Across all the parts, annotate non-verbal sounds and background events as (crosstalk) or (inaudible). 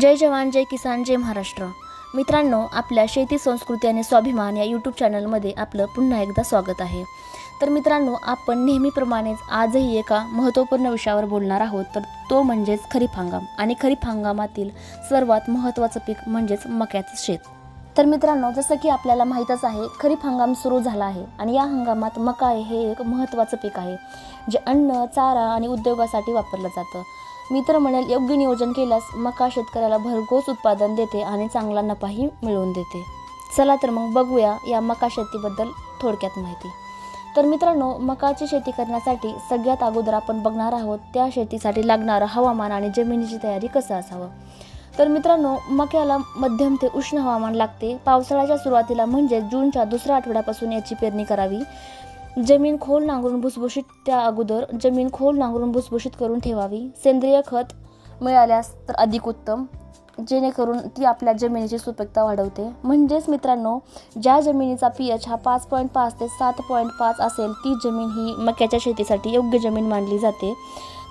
जय जवान जय किसान जय महाराष्ट्र. मित्रांनो आपल्या शेती संस्कृती आणि स्वाभिमान या यूट्यूब चॅनलमध्ये आपलं पुन्हा एकदा स्वागत आहे. तर मित्रांनो आपण नेहमीप्रमाणेच आजही एका महत्त्वपूर्ण विषयावर बोलणार आहोत. तर तो म्हणजेच खरीप हंगाम. आणि खरीप हंगामातील सर्वात महत्त्वाचं पीक म्हणजेच मक्याचं शेत. तर मित्रांनो जसं की आपल्याला माहीतच आहे खरीप हंगाम सुरू झाला आहे. आणि या हंगामात मका हे एक महत्त्वाचं पीक आहे जे अन्न चारा आणि उद्योगासाठी वापरलं जातं. मी तर म्हणेल योग्य नियोजन केल्यास मका शेतकऱ्याला भरघोस उत्पादन देते आणि चांगला नफाही मिळवून देते. चला तर मग बघूया या मका शेतीबद्दल थोडक्यात माहिती. तर मित्रांनो मकाची शेती करण्यासाठी सगळ्यात अगोदर आपण बघणार आहोत त्या शेतीसाठी लागणारं हवामान आणि जमिनीची तयारी कसं असावं. तर मित्रांनो मक्याला मध्यम ते उष्ण हवामान लागते. पावसाळ्याच्या सुरुवातीला म्हणजे जूनच्या दुसऱ्या आठवड्यापासून याची पेरणी करावी. जमीन खोल नांगरून भुसभुशीत त्या अगोदर जमीन खोल नांगरून भुसभुशीत करून ठेवावी. सेंद्रिय खत मिळाल्यास तर अधिक उत्तम. जेणेकरून ती आपल्या जमिनीची सुपीकता वाढवते. म्हणजेच मित्रांनो ज्या जमिनीचा पी एच हा पाच पॉईंट पाच ते सात पॉईंट पाच असेल ती जमीन ही मक्याच्या शेतीसाठी योग्य जमीन मानली जाते.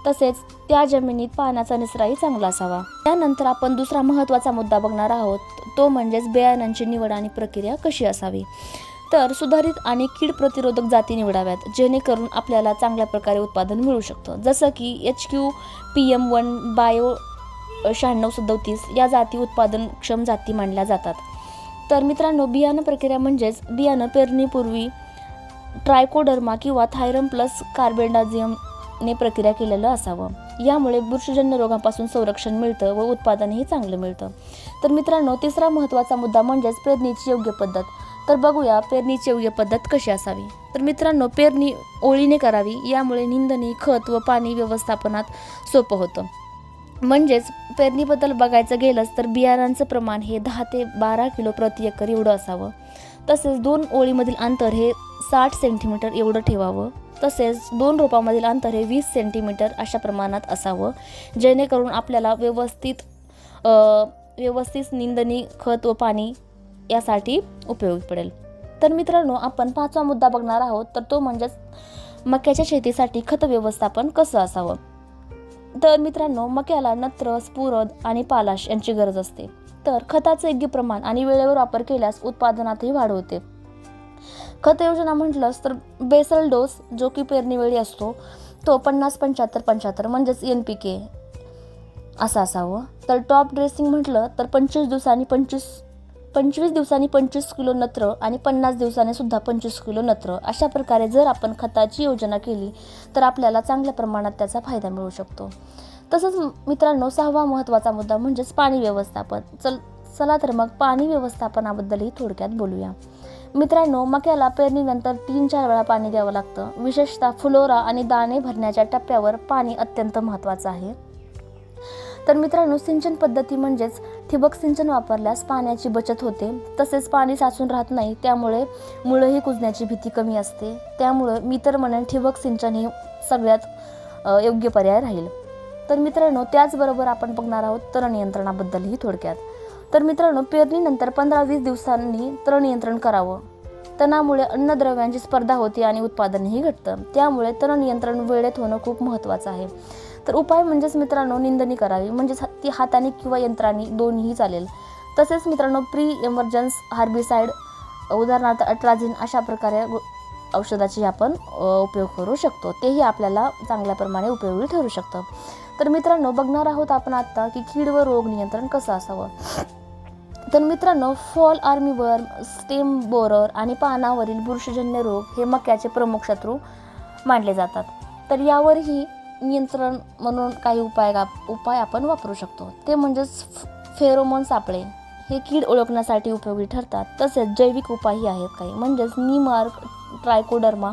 तसेच त्या जमिनीत पाण्याचा निचराही चांगला असावा. त्यानंतर आपण दुसरा महत्त्वाचा मुद्दा बघणार आहोत. तो म्हणजेच बियाणांची निवड आणि प्रक्रिया कशी असावी? तर सुधारित आणि कीड प्रतिरोधक जाती निवडाव्यात जेणेकरून आपल्याला चांगल्या प्रकारे उत्पादन मिळू शकतं. जसं की H Q P M one bio शहाण्णव सदोतीस या जाती उत्पादनक्षम जाती मानल्या जातात. तर मित्रांनो बियाणं प्रक्रिया म्हणजेच बियाणं पेरणीपूर्वी ट्रायकोडर्मा किंवा थायरम प्लस कार्बेंडाझियमने प्रक्रिया केलेलं असावं. यामुळे बुरशीजन्य रोगांपासून संरक्षण मिळतं व उत्पादनही चांगलं मिळतं. तर मित्रांनो तिसरा महत्त्वाचा मुद्दा म्हणजेच पेरणीची योग्य पद्धत. तर बघूया पेरणीची योग्य पद्धत कशी असावी. तर मित्रांनो पेरणी ओळीने करावी यामुळे निंदणी खत व पाणी व्यवस्थापनात सोपं होतं. म्हणजेच पेरणीबद्दल बघायचं गेलंच तर बियाणांचं प्रमाण हे दहा ते बारा किलो प्रति एकर एवढं असावं. तसेच दोन ओळीमधील अंतर हे साठ सेंटीमीटर एवढं ठेवावं. तसेच दोन रोपामधील अंतर हे वीस सेंटीमीटर अशा प्रमाणात असावं. जेणेकरून आपल्याला व्यवस्थित व्यवस्थित निंदणी खत व पाणी यासाठी उपयोगी पडेल. तर मित्रांनो आपण पाचवा मुद्दा बघणार आहोत. तर तो म्हणजेच मक्याच्या शेतीसाठी खत व्यवस्थापन कसं असावं? तर मित्रांनो मक्याला नत्र स्फुरद आणि पालाश यांची गरज असते. तर खताचे योग्य प्रमाण आणि वेळेवर वापर केल्यास उत्पादनातही वाढ होते. खत योजना म्हटलंस तर बेसल डोस जो की पेरणीवेळी असतो तो पन्नास पंच्याहत्तर पंच्याहत्तर म्हणजेच एन पी के असं असावं. तर टॉप ड्रेसिंग म्हटलं तर पंचवीस दिवसांनी पंचवीस पंचवीस दिवसांनी पंचवीस किलो नत्र आणि पन्नास दिवसांनी सुद्धा पंचवीस किलो नत्र अशा प्रकारे जर आपण खताची योजना केली तर आपल्याला चांगल्या प्रमाणात त्याचा फायदा मिळू शकतो. तसंच मित्रांनो सहावा महत्त्वाचा मुद्दा म्हणजेच पाणी व्यवस्थापन. चल चला तर मग पाणी व्यवस्थापनाबद्दलही थोडक्यात बोलूया. मित्रांनो मक्याला पेरणीनंतर तीन चार वेळा पाणी द्यावं लागतं. विशेषतः फुलोरा आणि दाणे भरण्याच्या टप्प्यावर पाणी अत्यंत महत्त्वाचं आहे. तर मित्रांनो सिंचन पद्धती म्हणजेच ठिबक सिंचन वापरल्यास पाण्याची बचत होते. तसेच पाणी साचून राहत नाही त्यामुळे मुळंही कुजण्याची भीती कमी असते. त्यामुळं मी तर म्हणेन ठिबक सिंचन हे सगळ्यात योग्य पर्याय राहील. तर मित्रांनो त्याचबरोबर आपण बघणार आहोत तण नियंत्रणाबद्दलही थोडक्यात. तर मित्रांनो पेरणीनंतर पंधरा वीस दिवसांनी तण नियंत्रण करावं. तणामुळे अन्नद्रव्यांची स्पर्धा होते आणि उत्पादनही घटतं. त्यामुळे तण नियंत्रण वेळेत होणं खूप महत्त्वाचं आहे. तर उपाय म्हणजेच मित्रांनो निंदणी करावी. म्हणजेच ती हाताने किंवा यंत्राने दोन्हीही चालेल. तसेच मित्रांनो प्री एमर्जन्स हार्बिसाईड उदाहरणार्थ अट्राझिन अशा प्रकारे औषधाची आपण उपयोग करू शकतो. तेही आपल्याला चांगल्या प्रमाणे उपयोगी ठरू शकतं. तर मित्रांनो बघणार आहोत आपण आत्ता की कीड व रोग नियंत्रण कसं असावं. तर मित्रांनो फॉल आर्मीवर स्टेम बोरर आणि पानावरील बुरशीजन्य रोग हे मक्याचे प्रमुख शत्रू मानले जातात. तर यावरही नियंत्रण म्हणून काही उपाय उपाय आपण वापरू शकतो. ते म्हणजेच फेरोमोन सापळे. हे कीड ओळखण्यासाठी उपयोगी ठरतात. तसेच जैविक उपायही आहेत काही. म्हणजेच निमार्क ट्रायकोडर्मा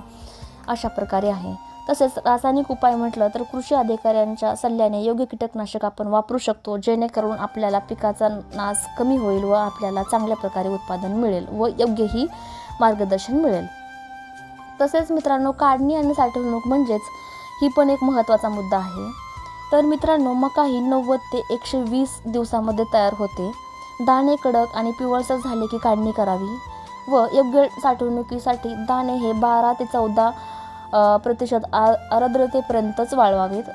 अशा प्रकारे आहे. तसेच रासायनिक उपाय म्हटलं तर कृषी अधिकाऱ्यांच्या सल्ल्याने योग्य कीटकनाशक आपण वापरू शकतो जेणेकरून आपल्याला पिकाचा नाश कमी होईल व आपल्याला चांगल्या प्रकारे उत्पादन मिळेल व योग्यही मार्गदर्शन मिळेल. तसेच मित्रांनो काढणी आणि साठवणूक म्हणजेच ही पण एक महत्त्वाचा मुद्दा आहे. तर मित्रांनो मका ही नव्वद ते एकशे वीस दिवसामध्ये तयार होते. दाणे कडक आणि पिवळसर झाले की काढणी करावी व योग्य साठवणुकीसाठी दाणे हे बारा ते चौदा प्रतिशत आ आर्द्रतेपर्यंतच वाळवावेत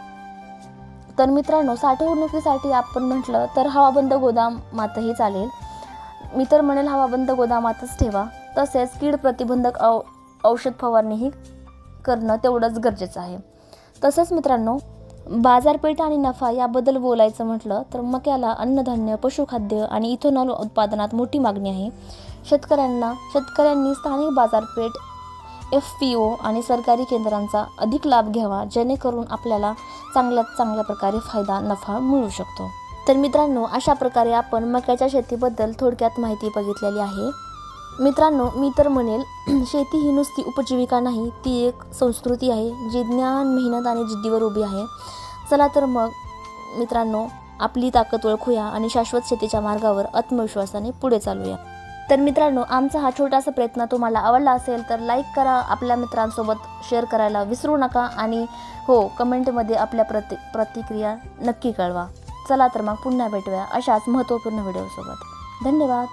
तर मित्रांनो साठवणुकीसाठी आपण म्हटलं तर हवाबंद गोदामातही चालेल. मी तर म्हणेल हवाबंद गोदामातच ठेवा. तसेच कीड प्रतिबंधक औ औषध फवारणीही करणं तेवढंच गरजेचं आहे. तसंच मित्रांनो बाजारपेठ आणि नफा याबद्दल बोलायचं म्हटलं तर मक्याला अन्नधान्य पशुखाद्य आणि इथेनॉल उत्पादनात मोठी मागणी आहे. शेतकऱ्यांना शेतकऱ्यांनी स्थानिक बाजारपेठ एफ पी ओ आणि सरकारी केंद्रांचा अधिक लाभ घ्यावा जेणेकरून आपल्याला चांगल्यात चांगल्या प्रकारे फायदा नफा मिळू शकतो. तर मित्रांनो अशा प्रकारे आपण मक्याच्या शेतीबद्दल थोडक्यात माहिती बघितलेली आहे. मित्रांनो मी तर म्हणेल (clears throat) शेती ही नुसती उपजीविका नाही ती एक संस्कृती आहे जी ज्ञान मेहनत आणि जिद्दीवर उभी आहे. चला तर मग मित्रांनो आपली ताकद ओळखूया आणि शाश्वत शेतीच्या मार्गावर आत्मविश्वासाने पुढे चालूया. तर मित्रांनो आमचा हा छोटासा प्रयत्न तुम्हाला आवडला असेल तर लाईक करा आपल्या मित्रांसोबत शेअर करायला विसरू नका आणि हो कमेंटमध्ये आपल्या प्रति प्रतिक्रिया नक्की कळवा. चला तर मग पुन्हा भेटूया अशाच महत्त्वपूर्ण व्हिडिओसोबत धन्यवाद.